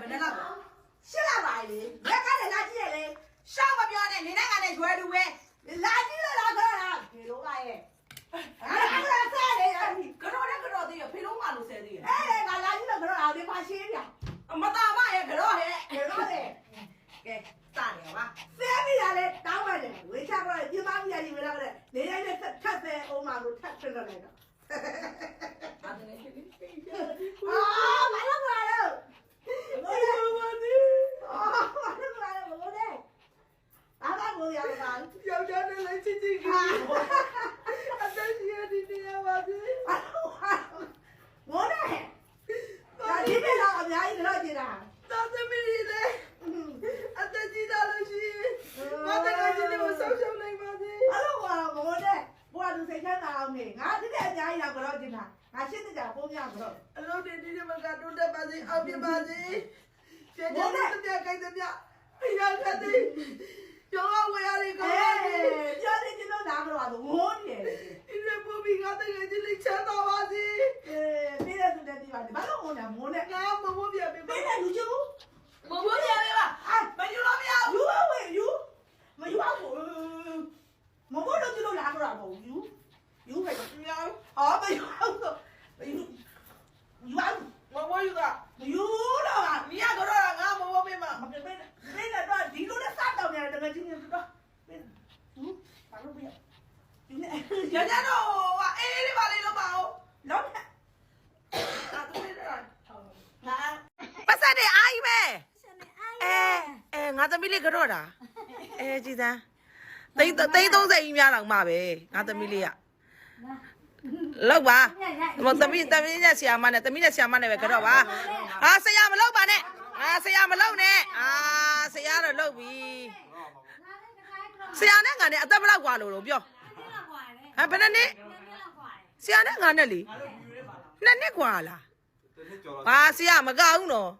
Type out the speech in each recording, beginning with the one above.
ဘယ်နဲ့လောက်ရှင်းလာပါလေလက်ကားနဲ့လာကြည့်ရလေရှောင်းမပြောနဲ့နေနဲ့ကလည်းရွယ်လူပဲလာကြည့်လို့လာကြတာဒီလိုပါရဲ့အဲ့ဒါကစားလေအဲ့ဒီကတော့လည်းကတော့သေးရဖေလုံးမလို့ဆဲသေးရအဲ့ဒါကလာကြည့်လို့ကတော့အောင်ဒီမှာရှင်းပြမသားမရဲ့ကတော့ဟဲ့ဒီလိုလေကဲစတယ်ပါဆဲမိရလေတောင်းပါတယ်ဝေချကတော့ဒီမကြီးရည်မလားတဲ့နေရတဲ့ထပ်ဆဲအောင်မလို့ထပ်ထွက်လိုက်တော့ အဲ့ဒါလည်း အာမလုပ်ပါတော့ဘယ်လိုပါဒီအာမလုပ်ပါတော့ဘယ်လိုလဲအားကဘိုးရပါ ယောက်ျားနဲ့လည်းချစ်ချစ်ကြီးအသက်ကြီးရဒီတရားပါသေး မိုးနဲ့ဒါဒီမဲ့တော့အများကြီးတော့ကြည့်တာ သာသမီလည်းအသက်ကြီးလာလို့ရှိရင်ငါတကယ်ချင်းကိုဆောက်ရှောက်နိုင်ပါသေး အဲ့လိုကမိုးနဲ့ဘွားသူစိတ်ချ မ်းသာအောင်နေငါဒီတဲ့အများကြီးတော့ကြည့်တာငါရှင်းတဲ့ကြပုံးပြတော့အလုပ်တွေဒီနေ့မကတိုးတက်ပါစေအောင်ပြပါစေကျေကျေတည်းကြိုက်တဲ့မြအရာခတ်တဲ့ကျောင်းဝယ်ရည်ကောအေင်းပါစေးပြောနေကျွန်တော်လာတော့မိုးနေတယ်ဒီနေ့ပူပြီးငါတကယ်ချင်းလေးချမ်းသာပါစေအေးပြည့်တဲ့သူတွေဒီပါဘာလို့မိုးနေမိုးနဲ့ငါမမပြပေးပါပြည့်တဲ့လူချင်းဘူးမမပြပေးပါမယူလို့မရဘူးယူဝဲယူမယူအောင်မမိုးလို့ကျွန်တော်လာတော့မဟုတ်ယူယူပဲ မ ရဘူးအော်မယူအောင်မယူယူအောင်မမယူတာယူတော့မရတော့ငါမမပေးပါမပြည့်ပြည့်တော့ဒီလိုနဲ့စားတော့နေတယ်တကယ်ချင်းတော့ဟင်ဘာလို့ပြည့်ဒီနေ့ရကြတော့အေးလေးပါလေးလို့ပါဦးလုံးနဲ့ဒါတူလေးတော့ငါပတ်စံနေအားကြီးပဲအဲအဲငါသမီးလေးကတော့တာအဲကြည်စမ်းသိန်းသိန်း30ကြီးများတော့မှပဲငါသမီးလေးက လောက်ပါမသမီးသမီးနဲ့ဆရာမနဲ့သမီးနဲ့ဆရာမနဲ့ပဲကတော့ပါဟာဆရာမလောက်ပါနဲ့အာဆရာမလောက်နဲ့အာဆရာတော့လောက်ပြီဆရာနဲ့ငါနဲ့အသက်ဘယ်လောက်กว่าလို့လို့ပြောဟမ်ဘယ်နှစ်နှစ်ဆရာနဲ့ငါနဲ့လေနှစ်နှစ်กว่าလား တနေ့ကျော် ဘာဆရာမကဘူးနော်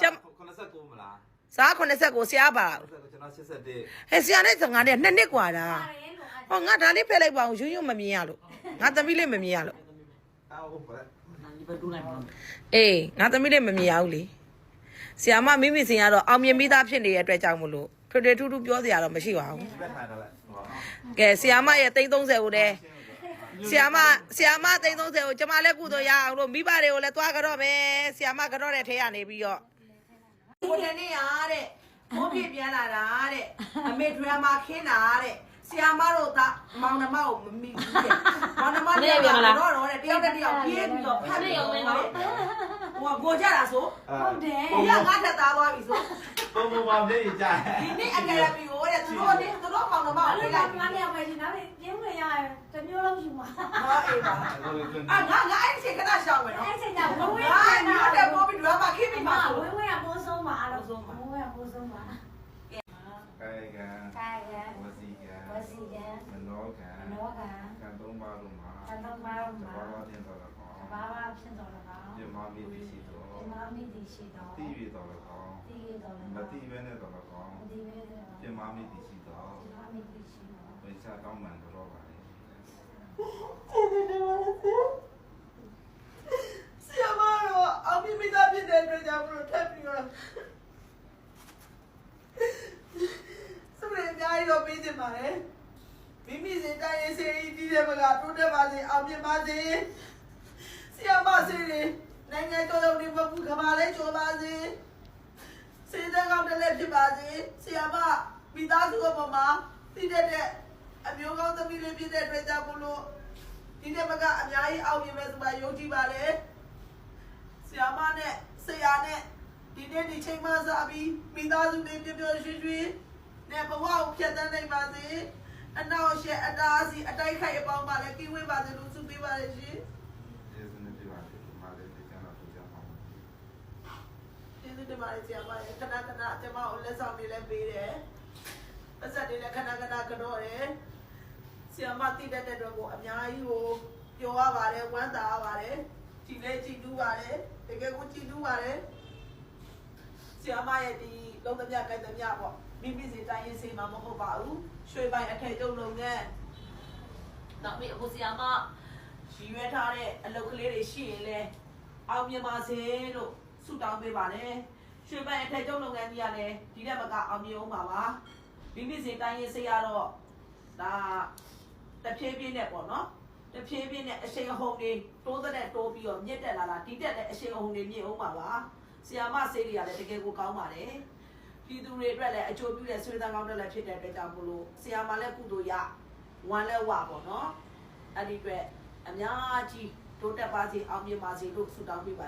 ကျန်89မလား စား80ကိုဆရာပါ 89ကျွန်တော်81 ဟဲ့ဆရာနဲ့ငါနဲ့နှစ်နှစ်กว่าတာဟောငါဒါလေးဖက်လိုက်ပါအောင်ရွံ့ရွံ့မမြင်ရလို့ ငါသမီးလေးမမြင်ရလို့အော်ဟုတ်ပါအေးငါသမီးလေးမမြင်ရဘူးလေဆရာမမိမိစင်ကတော့အောင်မြင်ပြီးသားဖြစ်နေတဲ့အတွက်ကြောင့်မလို့ထွေထွေထူးထူးပြောစရာတော့မရှိပါဘူးဒီဘက်ထိုင်တော့လဲဟောကဲဆရာမရဲ့330ကိုလည်းဆရာမဆရာမ330ကိုကျမလည်းကုသိုလ်ရအောင်လို့မိဘတွေကိုလည်းသွားကြတော့မယ်ဆရာမကတော့တဲ့ထဲရနေပြီးတော့ကိုတနေ့ရတဲ့မိုးပြပြန်လာတာတဲ့အမေဒရမာခင်းတာတဲ့ ဆရာမတို့ကမောင်နှမကိုမမိဘူးတဲ့မောင်နှမတွေကတော့တော့တဲ့တယောက်တစ်ယောက်ပြေးပြီးတော့ဖတ်နေအောင်မယ်နော်ဟိုကကိုကြတာဆိုဟုတ်တယ်ကိုကငါထက်သားသွားပြီဆိုပုံပုံပါနေကြဒီနေ့အကယ်ဒမီကိုတဲ့သူတို့နေသူတို့မောင်နှမဘာကိုလို့ပြေးလဲလိုက်ပြီမနေ့ကပဲဒီနားလေးကျင်းဝင်ရတယ်တမျိုးလုံးယူမှာဟာအေးပါအာငါငါအဲ့ဒီခဏရှောင်းမယ်နော်အဲ့ချိန်ကျဝဝေးဟာညို့တဲ့ပိုးပြီးဒရမာခင်းပြီးမပါဆိုဝေးဝေးကပိုးဆုံးပါအဲ့လိုဆုံးပါဝေးဝေးကပိုးဆုံးပါကာယကံ ကာယက ဝစီကံ ဝစီက မ နောကံနောကကံသုံးပါးလုံးမှာသံတော်ပါတော့တမှာဘာဝတင်တော်ကောဘာဘာဖြစ်တော်တော့ပြမမီတိရှိတော်ဒီမာမီဒီရှိတော့တိရတော်ကောတီးရတော့မတိပဲနဲ့တော်ကောဒီပဲပြမမီတိရှိတော်ဒီမာမီဒီရှိတော့ဝိချာတောင်းမှန်တော်ပါလေဆရာမတော့အောင်ပြီးမိသားဖြစ်တဲ့အတွက်ကြောင့်မလို့ထပ်ပြီးတော့စမရေအများကြီးတော့ပေးချင်ပါတယ် မိမိစင်တိုင်းရေးစေးဒီတဲ့ဘကတိုးတက်ပါစေအောင်မြင်ပါစေဆရာမစေးတွေနိုင်ငံတော်ရုံးတွေမပူခပါလဲကျော်ပါစေစေတဲ့ကောင်းတဲ့လည်းဖြစ်ပါစေဆရာမမိသားစုအပေါ်မှာတည်တဲ့အမျိုးကောင်းသမီးလေးဖြစ်တဲ့အတွက်ကြောင့်မလို့ဒီတဲ့ဘကအများကြီးအောင်မြင်မယ်ဆိုတာယုံကြည်ပါတယ်ဆရာမနဲ့ဆရာနဲ့ဒီနေ့ဒီချိန်မှစပြီးမိသားစုတွေပြပြရွှင်ရွှင်နဲ့ဘဝကိုဖြတ်သန်းနိုင်ပါစေ အနောက်ရှက်အတားအစီအတိုက်ခိုက်အပေါင်းပါလဲကင်းဝေးပါစေလို့ဆုပေးပါရရှင်ယေရှုနဲ့ပြပါလေမာလေးကျမ်းတော်ပူဇော်ပါကျေးဇူးတင်ပါတယ်ဆရာမရေခဏခဏကျွန်မကိုလက်ဆောင်တွေလည်းပေးတယ်ပတ်သက်တွေလည်းခဏခဏကတော့တယ်ဆရာမတည်တတ်တဲ့အတွက်ကိုအများကြီးကိုပျော်ရပါတယ်ဝမ်းသာရပါတယ်ကြည်လဲကြည်တူးပါတယ်တကယ်ကိုကြည်တူးပါတယ် ဆရာမရဲ့ဒီလုံးသမျှကိုက်သမျှပေါ့မိမိစီတိုင်းရေးစေးမှာမဟုတ်ပါဘူးရွှေပိုင်အထည်ကျုပ်လုံးနဲ့နောက်ပြီးအခုဆရာမရည်ရွယ်ထားတဲ့အလုပ်ကလေးတွေရှိရင်လည်းအောင်မြင်ပါစေလို့ဆုတောင်းပေးပါတယ်ရွှေပန်းအထက်ကျုံလုပ်ငန်းကြီးကလည်းဒီတက်မကအောင်မြင်အောင်ပါပါမိမိစဉ်တိုင်းရေးစေရတော့ဒါတဖြည်းဖြည်းနဲ့ပေါ့နော်တဖြည်းဖြည်းနဲ့အရှိန်အဟုန်တွေတိုးတဲ့တိုးပြီးတော့မြင့်တက်လာတာဒီတက်တဲ့အရှိန်အဟုန်တွေမြင့်အောင်ပါပါ ဆီယာမဆေးတွေကလည်းတကယ်ကိုကောင်းပါတယ်ပြည်သူတွေအတွက်လည်းအကျိုးပြုတဲ့ဆွေးသားကောင်းတဲ့လည်းဖြစ်တဲ့အတွက်ကြောင့်မလို့ဆီယာမလည်းကုသိုလ်ရဝမ်းလည်းဝပေါ့နော်အဲ့ဒီအတွက်အများကြီးတိုးတက်ပါစေအောင်မြင်ပါစေလို့ဆုတောင်းပေးပါ